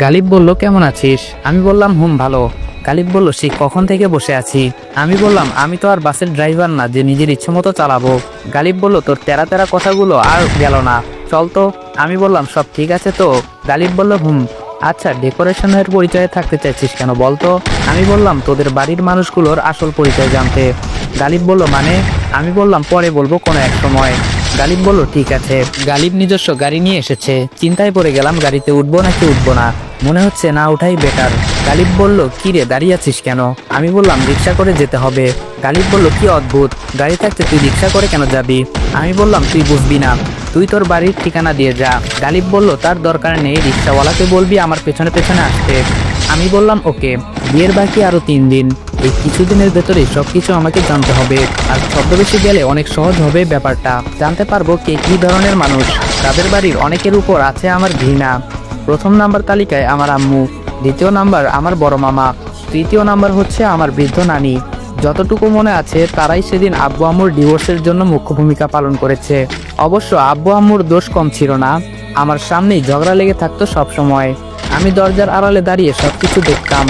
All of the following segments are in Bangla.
গালিব বলল, কেমন আছিস? আমি বললাম, হুম, ভালো। গালিব বলল, সে কখন থেকে বসে আছি? আমি বললাম, আমি তো আর বাসের ড্রাইভার না, যে নিজের ইচ্ছে মতো চালাবো। গালিব বলল, তোর তেরা তেরা কথাগুলো আর গেল না। চল তো। আমি বললাম, সব ঠিক আছে তো? গালিব বলল, হুম। আচ্ছা ডেকোরেশনের পরিচয়ে থাকতে চাইছিস কেন বলতো আমি বললাম, তোদের বাড়ির মানুষগুলোর আসল পরিচয় জানতে। গালিব বলল মানে? আমি বললাম, পরে বলব কোনো এক সময়। গালিব বলল, ঠিক আছে। গালিব নিজস্ব গাড়ি নিয়ে এসেছে। চিন্তায় পড়ে গেলাম, গাড়িতে উঠবো নাকি উঠবো না? মনে হচ্ছে না ওঠাই বেটার। গালিব বলল, কি রে, দাঁড়িয়ে আছিস কেন? আমি বললাম, রিক্সা করে যেতে হবে। গালিব বলল, কি অদ্ভুত! গাড়ি থাকতে তুই রিক্সা করে কেন যাবি? আমি বললাম, তুই বুঝবি না। তুই তোর বাড়ির ঠিকানা দিয়ে যা। গালিব বলল, তার দরকার নেই, রিক্সাওয়ালাকে বলবি আমার পেছনে পেছনে আসতে। আমি বললাম, ওকে, বিয়ের বাকি আরও তিন দিন। এই কিছুদিনের ভেতরে সবকিছু আমাকে জানতে হবে। আর ছদ্মবেশে গেলে অনেক সহজ হবে ব্যাপারটা। জানতে পারব কে কি ধরনের মানুষ। তাদের বাড়ির অনেকের উপর আছে আমার ঘৃণা। প্রথম নাম্বার তালিকায় আমার আম্মু। দ্বিতীয় নাম্বার আমার বড় মামা। তৃতীয় নাম্বার হচ্ছে আমার বৃদ্ধ নানি। যতটুকু মনে আছে, তারাই সেদিন আব্বু আম্মুর ডিভোর্সের জন্য মুখ্য ভূমিকা পালন করেছে। অবশ্য আব্বু আম্মুর দোষ কম ছিল না। আমার সামনেই ঝগড়া লেগে থাকতো সব সময় আমি দরজার আড়ালে দাঁড়িয়ে সবকিছু দেখতাম।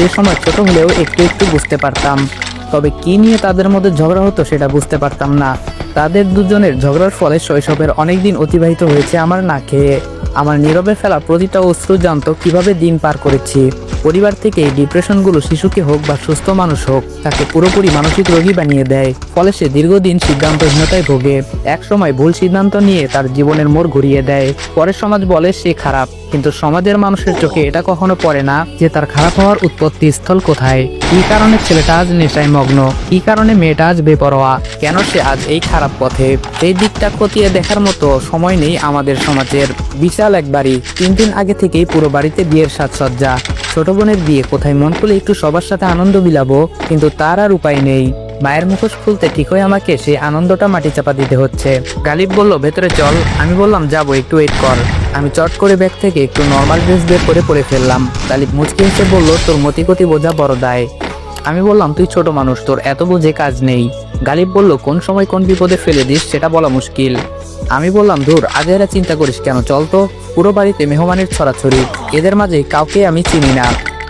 সে সময় ছোট হলেও একটু একটু বুঝতে পারতাম। তবে কি নিয়ে তাদের মধ্যে ঝগড়া হতো সেটা বুঝতে পারতাম না। তাদের দুজনের ঝগড়ার ফলে শৈশবের অনেক দিন অতিবাহিত হয়েছে আমার না খেয়ে আমার নীরবে ফেলা প্রতিটা অশ্রু জানত কীভাবে দিন পার করেছি। পরিবার থেকে এই ডিপ্রেশনগুলো শিশুকে হোক বা সুস্থ মানুষ হোক, তাকে পুরোপুরি মানসিক রোগী বানিয়ে দেয়। ফলে সে দীর্ঘদিন সিদ্ধান্তহীনতায় ভোগে। এক সময় ভুল সিদ্ধান্ত নিয়ে তার জীবনের মোড় ঘুরিয়ে দেয়। পরে সমাজ বলে, সে খারাপ। কিন্তু সমাজের মানুষের চোখে এটা কখনো পড়ে না যে তার খারাপ হওয়ার উৎপত্তি স্থল কোথায়? কি কারণে ছেলেটা আজ নেশায় মগ্ন? কি কারণে মেয়েটা আজ বেপরোয়া? কেন সে আজ এই খারাপ পথে? এই দিকটা খতিয়ে দেখার মতো সময় নেই আমাদের সমাজের। বিশাল এক বাড়ি তিন দিন আগে থেকেই পুরো বাড়িতে বিয়ের সাজসজ্জা। ছোট বোনের বিয়ে, কোথায় মন খুলে একটু সবার সাথে আনন্দ বিলাবো? কিন্তু তার আর উপায় নেই। মায়ের মুখোশ খুলতে ঠিকই আমাকে সেই আনন্দটা মাটি চাপা দিতে হচ্ছে। গালিব বলল, ভেতরে চল। আমি বললাম, যাব, একটু ওয়েট কর। আমি চট করে ব্যাগ থেকে একটু নর্মাল ড্রেস বের করে পরে ফেললাম। গালিব মুচকে এসে বলল, তোর মতিগতি বোঝা বড় দায়। আমি বললাম, তুই ছোট মানুষ, তোর এত বুঝে কাজ নেই। গালিব বলল, কোন সময় কোন বিপদে ফেলে দিস, সেটা বলা মুশকিল। আমি বললাম, ধুর, আগে এরা চিন্তা করিস কেন? চল তো, পুরো বাড়িতে মেহমানের ছড়াছড়ি। এদের মাঝে কাউকে আমি চিনি না।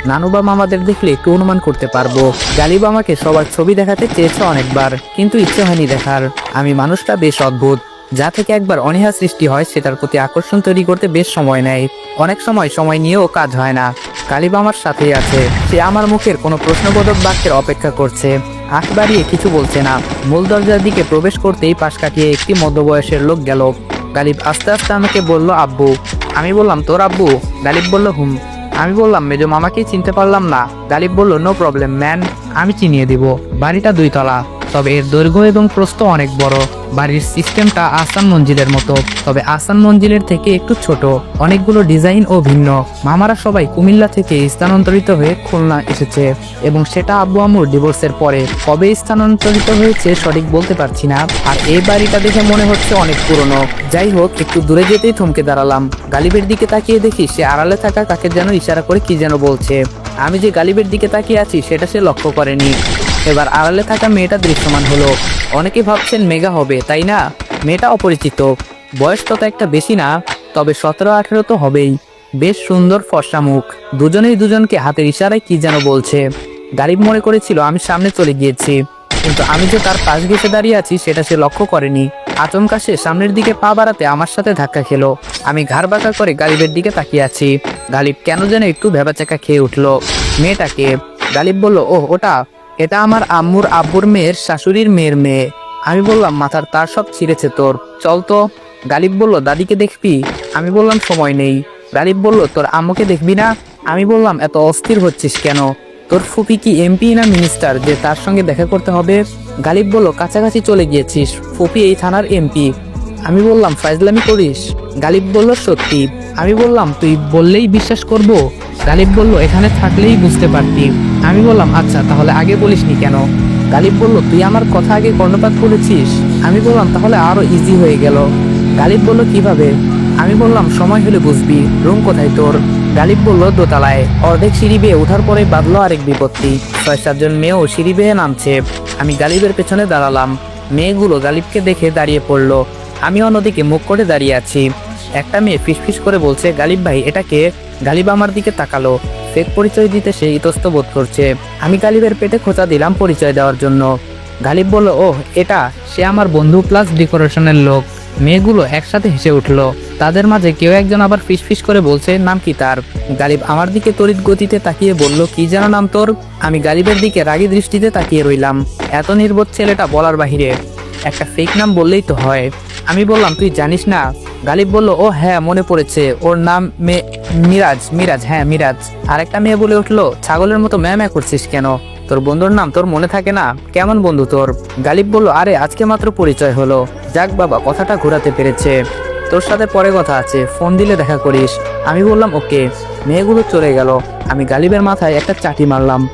নানু বা মামাদের দেখলে একটু অনুমান করতে পারব। গালিব আমাকে সবার ছবি দেখাতে চেয়েছে অনেকবার, কিন্তু ইচ্ছে হয়নি দেখার। আমি মানুষটা বেশ অদ্ভুত। যা থেকে একবার অনীহা সৃষ্টি হয়, সেটার প্রতি আকর্ষণ তৈরি করতে বেশ সময় নেয়। অনেক সময় সময় নিয়েও কাজ হয় না। কালিব আমার সাথেই আছে। সে আমার মুখের কোনো প্রশ্নবোধক বাক্যের অপেক্ষা করছে। আখ বাড়িয়ে কিছু বলছে না। মূল দরজার দিকে প্রবেশ করতেই পাশ কাটিয়ে একটি মধ্যবয়সের লোক গেল। গালিব আস্তে আস্তে আমাকে বলল, আব্বু। আমি বললাম, তোর আব্বু? গালিব বলল, হুম। আমি বললাম, মেজো মামাকেই চিনতে পারলাম না। গালিব বলল, নো প্রবলেম, ম্যান, আমি চিনিয়ে দিব। বাড়িটা দুই তলা তবে এর দৈর্ঘ্য এবং প্রস্থ অনেক বড়। বাড়ির সিস্টেমটা আসান মঞ্জিলের মতো, তবে আসান মঞ্জিলের থেকে একটু ছোট। অনেকগুলো ডিজাইন ও ভিন্ন। মামারা সবাই কুমিল্লা থেকে স্থানান্তরিত হয়ে খুলনা এসেছে এবং সেটা আব্বু আম্মুর ডিভোর্সের পরে। কবে স্থানান্তরিত হয়েছে সঠিক বলতে পারছি না, আর এই বাড়িটা দেখে মনে হচ্ছে অনেক পুরনো। যাই হোক, একটু দূরে যেতেই থমকে দাঁড়ালাম। গালিবের দিকে তাকিয়ে দেখি সে আড়ালে থাকা কাকে যেন ইশারা করে কি যেন বলছে। আমি যে গালিবের দিকে তাকিয়ে আছি, সেটা সে লক্ষ্য করেনি। এবার আড়ালে থাকা মেয়েটা দৃশ্যমান হলো। অনেকে ভাবছেন মেগা হবে, তাই না? মেয়েটা অপরিচিত। বয়স তত একটা বেশি না, তবে সতেরো আঠেরো তো হবেই। বেশ সুন্দর ফর্সা মুখ। দুজনেই দুজনকে হাতের ইশারায় কি যেন বলছে। গারিব মনে করেছিল, আমি সামনে চলে গিয়েছি। কিন্তু আমি যে তার পাশ ঘেসে দাঁড়িয়ে আছি, সেটা সে লক্ষ্য করেনি। আচমকা সে সামনের দিকে পা বাড়াতে আমার সাথে ধাক্কা খেলো। আমি ঘাড় বাঁকা করে গালিবের দিকে তাকিয়ে আছি। গালিব কেন যেন একটু ভেবাচাকা খেয়ে উঠল। মেয়েটাকে গালিব বলল ও ওটা? এটা আমার আম্মুর আব্বুর মেয়ের শাশুড়ির মেয়ের মেয়ে। আমি বললাম, মাথার তার সব ছিঁড়েছে তোর। চল তো। গালিব বলল, দাদিকে দেখবি? আমি বললাম, সময় নেই। গালিব বলল, তোর আম্মুকে দেখবি না? আমি বললাম, এত অস্থির হচ্ছিস কেন? তোর ফুপি কি এমপি না মিনিস্টার যে তার সঙ্গে দেখা করতে হবে? গালিব বলল, কাছাকাছি চলে গিয়েছিস। ফুপি এই থানার এমপি। আমি বললাম, ফাইজলামি করিস? গালিব বলল, সত্যি। আমি বললাম, তুই বললেই বিশ্বাস করব? গালিব বলল, এখানে থাকলেই বুঝতে পারতি। আমি বললাম আচ্ছা তাহলে আগে বলিসনি কেন? গালিব বলল, তুই আমার কথা আগে কর্ণপাত করেছিস? আমি বললাম, তাহলে আরও ইজি হয়ে গেল। গালিব বলল, কীভাবে? আমি বললাম, সময় হলে বুঝবি, রুম কোথায় তোর? গালিব বলল, দোতলায়। অর্ধেক সিঁড়ি বেয়ে ওঠার পরে বাঁধলো আরেক বিপত্তি। ছয় সাতজন মেয়েও সিঁড়ি বেয়ে নামছে। আমি গালিবের পেছনে দাঁড়ালাম। মেয়েগুলো গালিবকে দেখে দাঁড়িয়ে পড়ল। আমি অন্যদিকে মুখ করে দাঁড়িয়ে আছি। একটা মেয়ে ফিসফিস করে বলছে, গালিব ভাই এটাকে গালিব আমার দিকে তাকালো। ফেক পরিচয় দিতে সে ইতস্ত বোধ করছে। আমি গালিবের পেটে খোঁচা দিলাম পরিচয় দেওয়ার জন্য। গালিব বলল ও এটা সে আমার বন্ধু প্লাস ডেকোরেশনের লোক। মেয়েগুলো একসাথে হেসে উঠল। তাদের মাঝে কেউ একজন আবার ফিসফিস করে বলছে, নাম কি তার? গালিব আমার দিকে তড়িৎ গতিতে তাকিয়ে বলল, কি যেন নাম তোর? আমি গালিবের দিকে রাগী দৃষ্টিতে তাকিয়ে রইলাম। এত নির্বোধ ছেলেটা বলার বাহিরে একটা ফেক নাম বললেই তো হয়। আমি বললাম, তুই জানিস না? গালিব বলল, ও হ্যাঁ মনে পড়েছে। ওর নাম মিরাজ মিরাজ হ্যাঁ মিরাজ। আরেকটা মেয়ে বলে উঠল, ছাগলের মতো ম্যা ম্যা করছিস কেন? তোর বন্ধুর নাম তোর মনে থাকে না? কেমন বন্ধু তোর? গালিব বলল, আরে, আজকে মাত্র পরিচয় হলো। যাক বাবা, কথাটা ঘোরাতে পেরেছে। তোর সাথে পরে কথা আছে, ফোন দিলে দেখা করিস। আমি বললাম, ওকে। মেয়েগুলো চলে গেল। আমি গালিবের মাথায় একটা চাটি মারলাম।